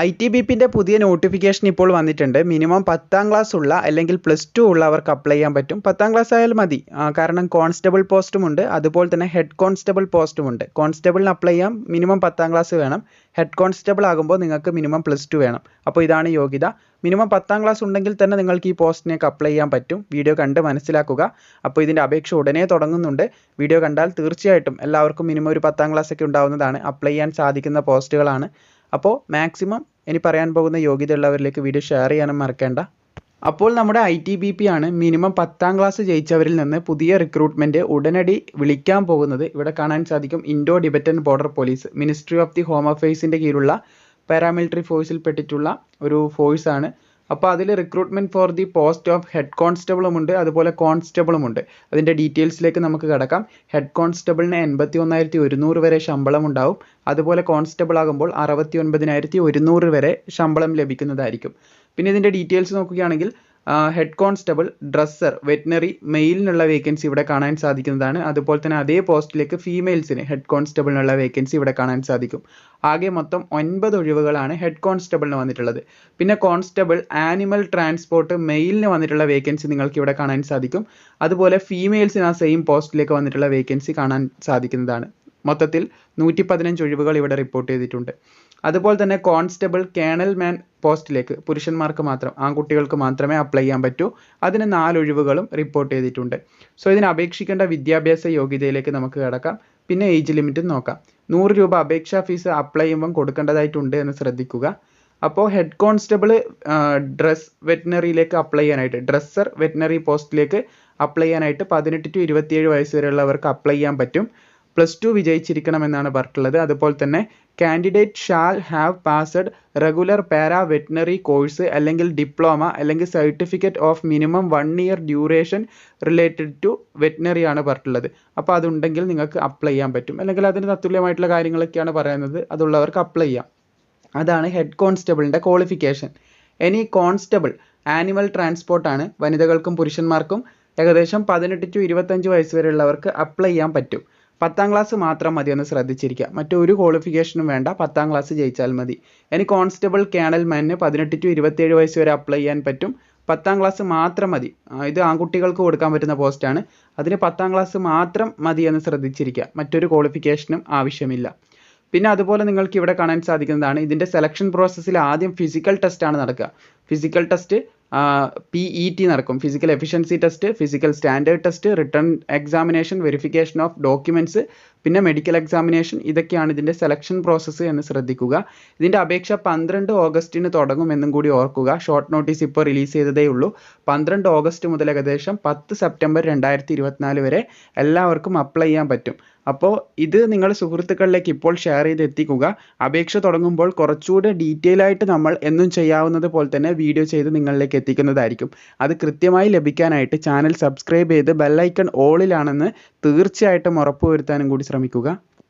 I T B പിന്റെ പുതിയ notification ഇപ്പോൾ വന്നിട്ടുണ്ട്. മിനിമം പത്താം ക്ലാസ് ഉള്ള അല്ലെങ്കിൽ പ്ലസ് ടു ഉള്ളവർക്ക് അപ്ലൈ ചെയ്യാൻ പറ്റും. പത്താം ക്ലാസ് ആയാലും മതി. കാരണം കോൺസ്റ്റബിൾ പോസ്റ്റും ഉണ്ട്. അതുപോലെ തന്നെ ഹെഡ് കോൺസ്റ്റബിൾ പോസ്റ്റും ഉണ്ട്. കോൺസ്റ്റബിളിന് അപ്ലൈ ചെയ്യാം. മിനിമം പത്താം ക്ലാസ് വേണം. ഹെഡ് കോൺസ്റ്റബിൾ ആകുമ്പോൾ നിങ്ങൾക്ക് മിനിമം പ്ലസ് ടു വേണം. അപ്പോൾ ഇതാണ് യോഗ്യത. മിനിമം പത്താം ക്ലാസ് ഉണ്ടെങ്കിൽ തന്നെ നിങ്ങൾക്ക് ഈ പോസ്റ്റിനേക്ക് അപ്ലൈ ചെയ്യാൻ പറ്റും. വീഡിയോ കണ്ട് മനസ്സിലാക്കുക. അപ്പോൾ ഇതിന്റെ അപേക്ഷ ഉടനെ തുടങ്ങുന്നുണ്ട്. വീഡിയോ കണ്ടാൽ തീർച്ചയായിട്ടും എല്ലാവർക്കും മിനിമം ഒരു പത്താം ക്ലാസ് ഒക്കെ ഉണ്ടാവുന്നതാണ്. അപ്ലൈ ചെയ്യാൻ സാധിക്കുന്ന പോസ്റ്റുകളാണ്. അപ്പോൾ മാക്സിമം ഇനി പറയാൻ പോകുന്ന യോഗ്യതയുള്ളവരിലേക്ക് വീഡിയോ ഷെയർ ചെയ്യാനും മറക്കേണ്ട. അപ്പോൾ നമ്മുടെ ഐ ടി ബി പി ആണ് മിനിമം പത്താം ക്ലാസ് ജയിച്ചവരിൽ നിന്ന് പുതിയ റിക്രൂട്ട്മെന്റ് ഉടനടി വിളിക്കാൻ പോകുന്നത്. ഇവിടെ കാണാൻ സാധിക്കും Indo Tibetan border police ministry of the home അഫയേഴ്സിന്റെ കീഴിലുള്ള പാരാമിലിറ്ററി ഫോഴ്സിൽ പെട്ടിട്ടുള്ള ഒരു ഫോഴ്സാണ് അപ്പോൾ അതിൽ recruitment for the post of head കോൺസ്റ്റബിളും ഉണ്ട് അതുപോലെ കോൺസ്റ്റബിളും ഉണ്ട്. അതിന്റെ ഡീറ്റെയിൽസിലേക്ക് നമുക്ക് കിടക്കാം. ഹെഡ് കോൺസ്റ്റബിളിന് എൺപത്തി ഒന്നായിരത്തി ഒരുന്നൂറ് വരെ ശമ്പളം ഉണ്ടാവും. അതുപോലെ കോൺസ്റ്റബിൾ ആകുമ്പോൾ അറുപത്തി ഒൻപതിനായിരത്തി ഒരുന്നൂറ് വരെ ശമ്പളം ലഭിക്കുന്നതായിരിക്കും. പിന്നെ ഇതിന്റെ ഡീറ്റെയിൽസ് നോക്കുകയാണെങ്കിൽ ഹെഡ് കോൺസ്റ്റബിൾ ഡ്രസ്സർ വെറ്റിനറി മെയിലിനുള്ള വേക്കൻസി ഇവിടെ കാണാൻ സാധിക്കുന്നതാണ്. അതുപോലെ തന്നെ അതേ പോസ്റ്റിലേക്ക് ഫീമെയിൽസിന് ഹെഡ് കോൺസ്റ്റബിളിനുള്ള വേക്കൻസി ഇവിടെ കാണാൻ സാധിക്കും. ആകെ മൊത്തം ഒൻപത് ഒഴിവുകളാണ് ഹെഡ് കോൺസ്റ്റബിളിന് വന്നിട്ടുള്ളത്. പിന്നെ കോൺസ്റ്റബിൾ ആനിമൽ ട്രാൻസ്പോർട്ട് മെയിലിന് വന്നിട്ടുള്ള വേക്കൻസി നിങ്ങൾക്ക് ഇവിടെ കാണാൻ സാധിക്കും. അതുപോലെ ഫീമെയിൽസിന് ആ സെയിം പോസ്റ്റിലേക്ക് വന്നിട്ടുള്ള വേക്കൻസി കാണാൻ സാധിക്കുന്നതാണ്. മൊത്തത്തിൽ നൂറ്റി പതിനഞ്ച് ഒഴിവുകൾ ഇവിടെ റിപ്പോർട്ട് ചെയ്തിട്ടുണ്ട്. അതുപോലെ തന്നെ കോൺസ്റ്റബിൾ കേണൽ മാൻ പോസ്റ്റിലേക്ക് പുരുഷന്മാർക്ക് മാത്രം ആൺകുട്ടികൾക്ക് മാത്രമേ അപ്ലൈ ചെയ്യാൻ പറ്റൂ. അതിന് നാല് ഒഴിവുകളും റിപ്പോർട്ട് ചെയ്തിട്ടുണ്ട്. സോ ഇതിന് അപേക്ഷിക്കേണ്ട വിദ്യാഭ്യാസ യോഗ്യതയിലേക്ക് നമുക്ക് കിടക്കാം. പിന്നെ ഏജ് ലിമിറ്റ് നോക്കാം. നൂറ് രൂപ അപേക്ഷാ ഫീസ് അപ്ലൈ ചെയ്യുമ്പം കൊടുക്കേണ്ടതായിട്ടുണ്ട് എന്ന് ശ്രദ്ധിക്കുക. അപ്പോൾ ഹെഡ് കോൺസ്റ്റബിൾ ഡ്രസ് വെറ്റിനറിയിലേക്ക് അപ്ലൈ ചെയ്യാനായിട്ട് ഡ്രസ്സർ വെറ്റിനറി പോസ്റ്റിലേക്ക് അപ്ലൈ ചെയ്യാനായിട്ട് പതിനെട്ട് ടു ഇരുപത്തിയേഴ് വയസ്സ് വരെയുള്ളവർക്ക് അപ്ലൈ ചെയ്യാൻ പറ്റും. പ്ലസ് ടു വിജയിച്ചിരിക്കണമെന്നാണ് പറഞ്ഞിട്ടുള്ളത്. അതുപോലെ തന്നെ candidate shall have passed regular para veterinary course അല്ലെങ്കിൽ ഡിപ്ലോമ അല്ലെങ്കിൽ certificate of minimum one year duration related to veterinary ആണ് പറഞ്ഞിട്ടുള്ളത്. അപ്പോൾ അതുണ്ടെങ്കിൽ നിങ്ങൾക്ക് അപ്ലൈ ചെയ്യാൻ പറ്റും. അല്ലെങ്കിൽ അതിന് തത്തുല്യമായിട്ടുള്ള കാര്യങ്ങളൊക്കെയാണ് പറയുന്നത്. അതുള്ളവർക്ക് അപ്ലൈ ചെയ്യാം. അതാണ് ഹെഡ് കോൺസ്റ്റബിളിന്റെ ക്വാളിഫിക്കേഷൻ എനി കോൺസ്റ്റബിൾ ആനിമൽ ട്രാൻസ്പോർട്ടാണ് വനിതകൾക്കും പുരുഷന്മാർക്കും ഏകദേശം പതിനെട്ട് ടു ഇരുപത്തഞ്ച് വയസ്സ് വരെയുള്ളവർക്ക് അപ്ലൈ ചെയ്യാൻ പറ്റും. പത്താം ക്ലാസ് മാത്രം മതി ഒന്ന് ശ്രദ്ധിച്ചിരിക്കുക മറ്റൊരു ക്വാളിഫിക്കേഷനും വേണ്ട. പത്താം ക്ലാസ് ജയിച്ചാൽ മതി. ഇനി കോൺസ്റ്റബിൾ കേണൽ മാനിന് പതിനെട്ട് ടു ഇരുപത്തിയേഴ് വയസ്സ് വരെ അപ്ലൈ ചെയ്യാൻ പറ്റും. പത്താം ക്ലാസ് മാത്രം മതി. ഇത് ആൺകുട്ടികൾക്ക് കൊടുക്കാൻ പറ്റുന്ന പോസ്റ്റാണ് അതിന് പത്താം ക്ലാസ് മാത്രം മതി എന്ന് ശ്രദ്ധിച്ചിരിക്കുക മറ്റൊരു ക്വാളിഫിക്കേഷനും ആവശ്യമില്ല. പിന്നെ അതുപോലെ നിങ്ങൾക്ക് ഇവിടെ കാണാൻ സാധിക്കുന്നതാണ് ഇതിന്റെ സെലക്ഷൻ പ്രോസസ്സിൽ ആദ്യം ഫിസിക്കൽ ടെസ്റ്റ് ആണ് നടക്കുക. Physical test P E T നടക്കും. Physical efficiency test physical standard test return examination verification of documents പിന്നെ മെഡിക്കൽ എക്സാമിനേഷൻ ഇതൊക്കെയാണ് ഇതിന്റെ സെലക്ഷൻ പ്രോസസ്സ് എന്ന് ശ്രദ്ധിക്കുക. ഇതിന്റെ അപേക്ഷ പന്ത്രണ്ട് ഓഗസ്റ്റിന് തുടങ്ങുമെന്നും കൂടി ഓർക്കുക. ഷോർട്ട് നോട്ടീസ് ഇപ്പോൾ റിലീസ് ചെയ്തതേ ഉള്ളൂ. പന്ത്രണ്ട് ഓഗസ്റ്റ് മുതൽ ഏകദേശം പത്ത് സെപ്റ്റംബർ രണ്ടായിരത്തി ഇരുപത്തിനാല് വരെ എല്ലാവർക്കും അപ്ലൈ ചെയ്യാൻ പറ്റും. അപ്പോൾ ഇത് നിങ്ങൾ സുഹൃത്തുക്കളിലേക്ക് ഇപ്പോൾ ഷെയർ ചെയ്ത് എത്തിക്കുക അപേക്ഷ തുടങ്ങുമ്പോൾ കുറച്ചുകൂടെ ഡീറ്റെയിൽ ആയിട്ട് നമ്മൾ എന്നും ചെയ്യാവുന്നത് പോലെ തന്നെ വീഡിയോ ചെയ്ത് നിങ്ങളിലേക്ക് എത്തിക്കുന്നതായിരിക്കും. അത് കൃത്യമായി ലഭിക്കാനായിട്ട് ചാനൽ സബ്സ്ക്രൈബ് ചെയ്ത് ബെല്ലൈക്കൺ ഓളിലാണെന്ന് തീർച്ചയായിട്ടും ഉറപ്പുവരുത്താനും കൂടി ശ്രമിക്കുക.